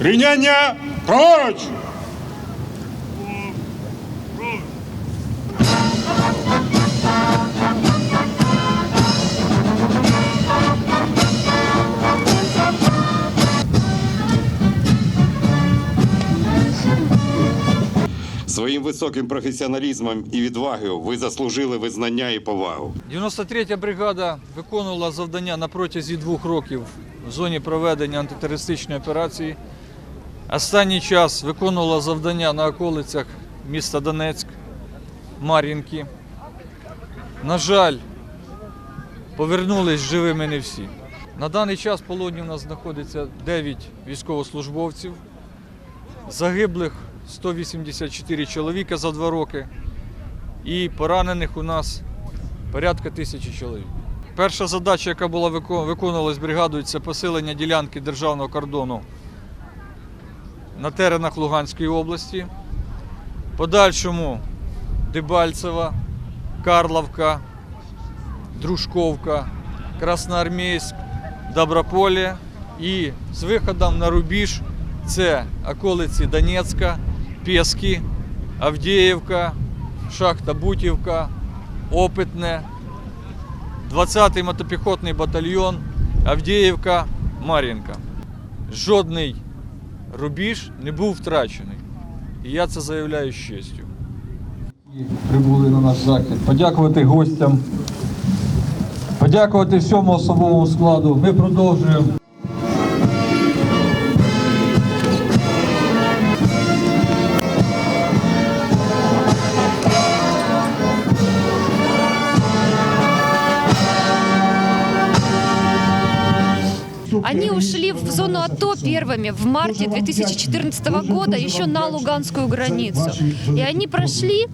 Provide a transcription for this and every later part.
Рівняння праворуч! Своїм високим професіоналізмом і відвагою ви заслужили визнання і повагу. 93-я бригада виконувала завдання на протязі двох років в зоні проведення антитерористичної операції. Останній час виконувала завдання на околицях міста Донецьк, Мар'їнки. На жаль, повернулись живими не всі. На даний час в полоні у нас знаходиться 9 військовослужбовців, загиблих 184 чоловіка за два роки і поранених у нас порядка тисячі чоловік. Перша задача, яка була вико- виконувалась бригадою, це посилення ділянки державного кордону на теренах Луганської області. Подальшому Дебальцева, Карловка, Дружковка, Красноармійськ, Доброполе і з виходом на рубіж це околиці Донецька, Пески, Авдіївка, Шахта Бутівка, Опитне, 20-й мотопіхотний батальйон, Авдіївка, Мар'їнка. Жодний рубіж не був втрачений. І я це заявляю з честю. Прибули на наш захід. Подякувати гостям, подякувати всьому особовому складу. Ми продовжуємо. Они ушли в зону АТО первыми в марте 2014 года, еще на Луганскую границу. И они прошли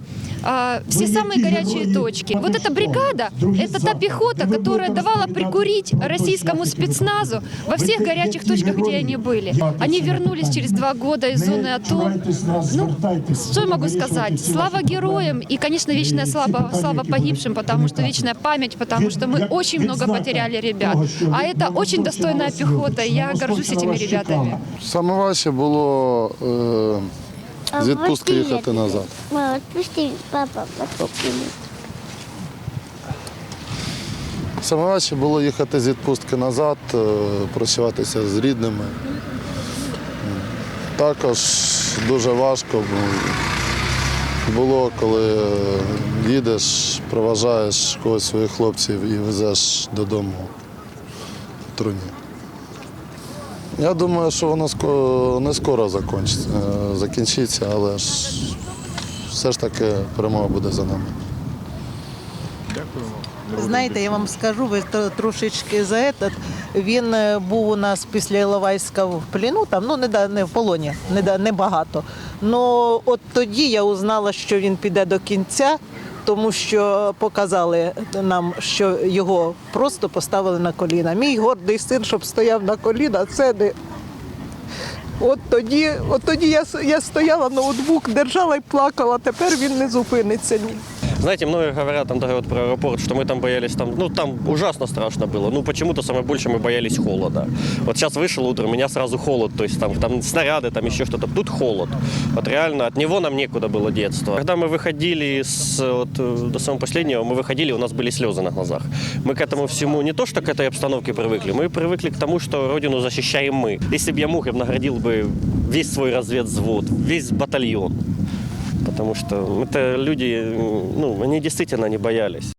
а, все самые горячие точки. Вот эта бригада, это та пехота, которая давала прикурить российскому спецназу во всех горячих точках, где они были. Они вернулись через два года из зоны АТО. Ну, что я могу сказать? Слава героям и, конечно, вечная слава, слава погибшим, потому что вечная память, потому что мы очень много потеряли ребят. А это очень достойная пехота, и я горжусь этими ребятами. Саме важче було е, з відпустки їхати назад. Мама, отпусти, папа, отпусти. Саме важче було їхати з відпустки назад, е, прощатися з рідними. Також дуже важко було, коли їдеш, проважаєш когось своїх хлопців і везеш додому в труні. Я думаю, що воно не скоро закінчиться, е, але ж все ж таки перемога буде за нами. Знаєте, я вам скажу, ви трошечки за этот. Він е, був у нас після Іловайська в плену, там, ну не, не в полоні, не багато. Ну от тоді я узнала, що він піде до кінця, тому що показали нам, що його просто поставили на коліна. Мій гордий син, щоб стояв на коліна, це не. От тоді, от тоді я, я стояла ноутбук, держала і плакала. Тепер він не зупиниться. Знаете, многие говорят там даже вот про аэропорт, что мы там боялись, там, ну там ужасно страшно было. Ну почему-то самое больше мы боялись холода. Вот сейчас вышел утром, у меня сразу холод, то есть там, там снаряды, там еще что-то. Тут холод. Вот реально от него нам некуда было детство. Когда мы выходили с, вот, э, до самого последнего, мы выходили, у нас были слезы на глазах. Мы к этому всему не то, что к этой обстановке привыкли, мы привыкли к тому, что родину защищаем мы. Если бы я мог, я бы наградил бы весь свой разведвзвод, весь батальон. Потому что это люди, ну, они действительно не боялись.